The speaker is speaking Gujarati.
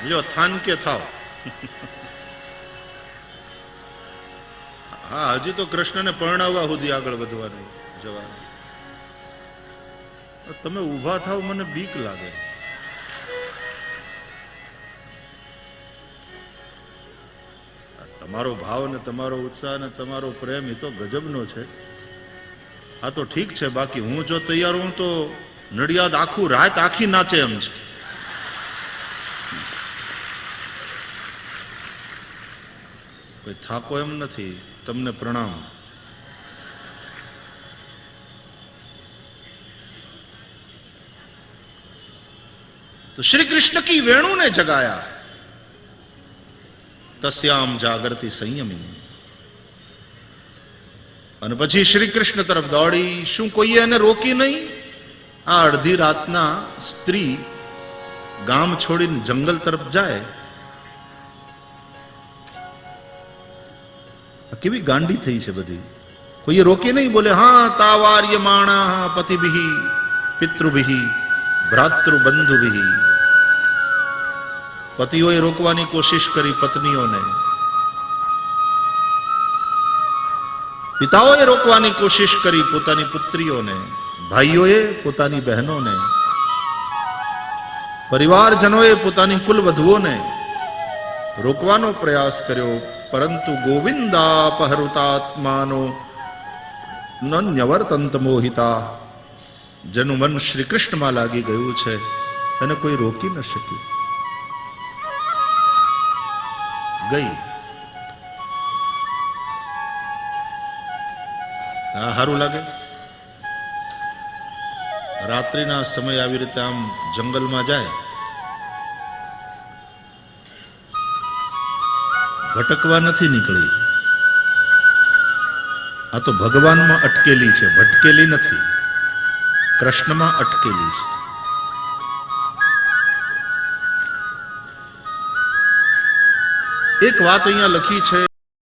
જો થાન કે થાવ હા હજી તો કૃષ્ણને પરણાવવા સુધી આગળ વધવાનું જવાનું તમે ઊભા થાવ મને બીક લાગે તમારો ભાવ ને તમારો ઉત્સાહ ને તમારો પ્રેમ એ તો ગજબનો છે આ તો ઠીક છે બાકી હું જો તૈયાર હું તો નડિયાદ આખું રાત આખી નાચે એમ છે કોઈ થાકો એમ નથી, તમને પ્રણામ. શ્રી કૃષ્ણ કી વેણુ ને જગાયા. તસ્યામ જાગૃતિ સંયમી. અને પછી શ્રી કૃષ્ણ તરફ દોડી, શું કોઈએ એને રોકી નહીં? આ અડધી રાતના સ્ત્રી ગામ છોડીને જંગલ તરફ જાય. કેવી ગાંડી થઈ છે બધી કોઈએ રોકી નહીં બોલે હા તાવાર્ય માણા પતિભિ પિતૃભિ ભ્રાતૃબંધુભિ પતિઓએ રોકવાની કોશિશ કરી પત્નીઓને પિતાઓએ રોકવાની કોશિશ કરી પોતાની પુત્રીઓને ભાઈઓએ પોતાની બહેનોને પરિવારજનોએ પોતાની કુલવધુઓને રોકવાનો પ્રયાસ કર્યો પરંતુ ગોવિંદાપહૃતાત્માનો ન ન્યવર્તંત મોહિતા જેનું મન શ્રી કૃષ્ણમાં લાગી ગયું છે એને કોઈ રોકી ન શક્યું ગઈ આ સારું લાગે રાત્રિના સમય આવી રીતે આમ જંગલમાં જાય ભટકવા નથી નીકળી. આ તો ભગવાનમાં અટકેલી છે, ભટકેલી નથી. કૃષ્ણમાં અટકેલી છે. એક વાત અહીંયા લખી છે